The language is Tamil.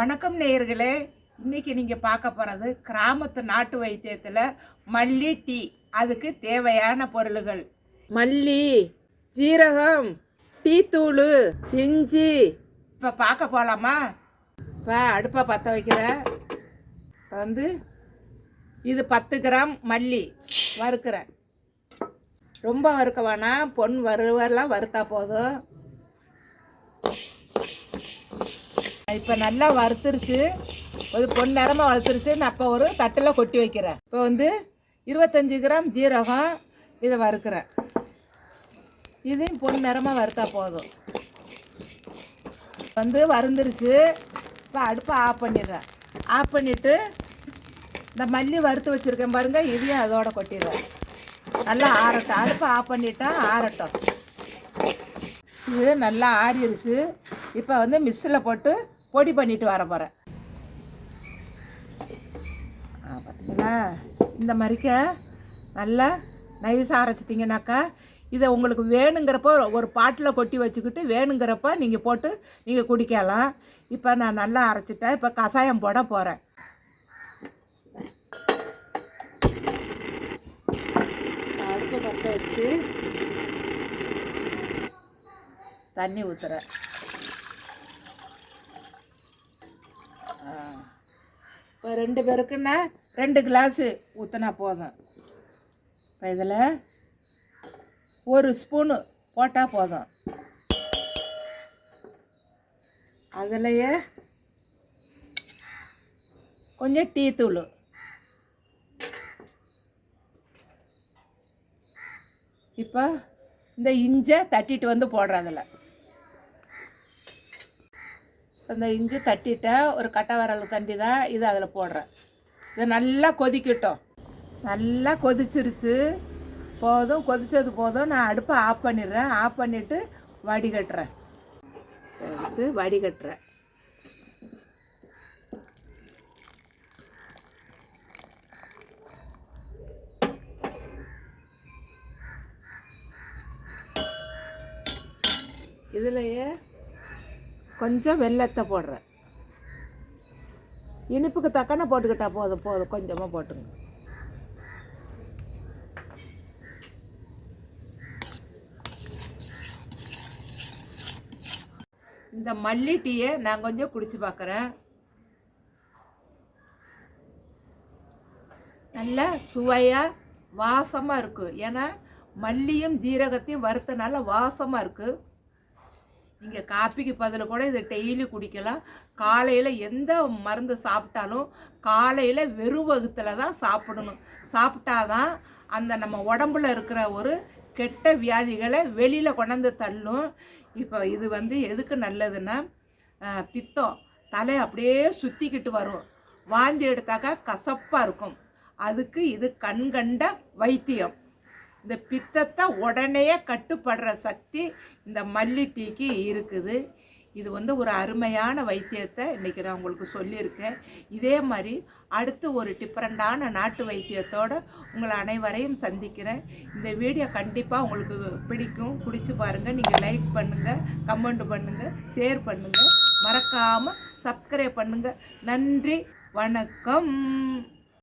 வணக்கம் நேயர்களே இன்னைக்கு நீங்கள் பார்க்க போகிறது கிராமத்து நாட்டு வைத்தியத்தில் மல்லி டீ. அதுக்கு தேவையான பொருள்கள். மல்லி ஜீரகம் டீ தூள் இஞ்சி. இப்போ பார்க்க போகலாமா இப்போ அடுப்பை பற்ற வைக்கிறேன். இப்போ வந்து இது பத்து கிராம் மல்லி வறுக்கிறேன். ரொம்ப வறுக்க வேணாம் பொன் வறுவெல்லாம் வறுத்தா போதும். இப்போ நல்லா வறுத்துருச்சு. ஒரு பொன் நிறமா வறுத்துருச்சு. நான் இப்போ ஒரு தட்டில் கொட்டி வைக்கிறேன். இப்போ வந்து இருபத்தஞ்சி கிராம் ஜீரகம் இதை வறுக்கிறேன். இதையும் பொன் நிறமா வறுத்தா போதும். வந்து வறுந்துருச்சு. இப்போ அடுப்பை ஆஃப் பண்ணிடுறேன். ஆஃப் பண்ணிவிட்டு இந்த மல்லி வறுத்து வச்சுருக்கேன் பாருங்கள் இதையும் அதோட கொட்டிடுறேன். நல்லா ஆறட்டும். அடுப்பை ஆஃப் பண்ணிட்டா ஆறட்டும். இது நல்லா ஆறிடுச்சு இப்போ வந்து மிக்ஸில் போட்டு பொடி பண்ணிட்டு வர போகிறேன் பார்த்தீங்களா இந்த மாதிரிக்க நல்லா நைஸாக அரைச்சிட்டிங்கனாக்கா இதை உங்களுக்கு வேணுங்கிறப்போ ஒரு பாட்டில் கொட்டி வச்சுக்கிட்டு வேணுங்கிறப்ப நீங்கள் போட்டு நீங்கள் குடிக்கலாம். இப்போ நான் நல்லா அரைச்சிட்டேன். இப்போ கஷாயம் போட போகிறேன் அடுப்பு பற்ற வச்சு தண்ணி ஊற்றுறேன் இப்போ ரெண்டு பேருக்குன்னா ரெண்டு கிளாஸு ஊற்றினா போதும். இப்போ இதில் ஒரு ஸ்பூனு போட்டால் போதும். அதுலேயே கொஞ்சம் டீ தூள். இப்போ இந்த இஞ்சை தட்டிட்டு வந்து போடுறேன் அதில் இந்த இஞ்சி தட்டிட்டேன் ஒரு கட்டை வரல் தண்டி தான் இது அதில் போடுறேன். இது நல்லா கொதிக்கட்டும். நல்லா கொதிச்சிருச்சு. போதும் கொதிச்சது போதும். நான் அடுப்பை ஆஃப் பண்ணிடுறேன். ஆஃப் பண்ணிவிட்டு வடிகட்டுறேன். எடுத்து வடிகட்டுறேன். இதுலையே கொஞ்சம் வெள்ளத்தை போடுறேன் இனிப்புக்கு தக்கன போட்டுக்கிட்டா போதும் போதும் கொஞ்சமாக போட்டுங்க. இந்த மல்லி டீயை நான் கொஞ்சம் குடிச்சு பார்க்குறேன் நல்ல சுவையாக வாசமாக இருக்குது ஏன்னா மல்லியும் ஜீரகத்தையும் வறுத்தனால வாசமாக இருக்குது நீங்கள் காப்பிக்கு பதில் கூட இதை டெய்லி குடிக்கலாம். காலையில் எந்த மருந்து சாப்பிட்டாலும் காலையில் வெறும் வகுத்தில் தான் சாப்பிடணும். சாப்பிட்டாதான் அந்த நம்ம உடம்புல இருக்கிற ஒரு கெட்ட வியாதிகளை வெளியில் கொண்டாந்து தள்ளும். இப்போ இது வந்து எதுக்கு நல்லதுன்னா பித்தம். தலை அப்படியே சுற்றிக்கிட்டு வரும். வாந்தி எடுத்தாக்கா கசப்பாக இருக்கும். அதுக்கு இது கண்கண்ட வைத்தியம். இந்த பித்தத்தை உடனே கட்டுப்படுற சக்தி இந்த மல்லி டீக்கு இருக்குது. இது வந்து ஒரு அருமையான வைத்தியத்தை இன்றைக்கி நான் உங்களுக்கு சொல்லியிருக்கேன். இதே மாதிரி அடுத்து ஒரு டிஃப்ரெண்டான நாட்டு வைத்தியத்தோடு உங்களை அனைவரையும் சந்திக்கிறேன். இந்த வீடியோ கண்டிப்பாக உங்களுக்கு பிடிக்கும். பிடிச்சி பாருங்கள் நீங்கள் லைக் பண்ணுங்கள் கமெண்ட் பண்ணுங்கள் ஷேர் பண்ணுங்கள் மறக்காமல் சப்ஸ்கிரைப் பண்ணுங்கள் நன்றி வணக்கம்.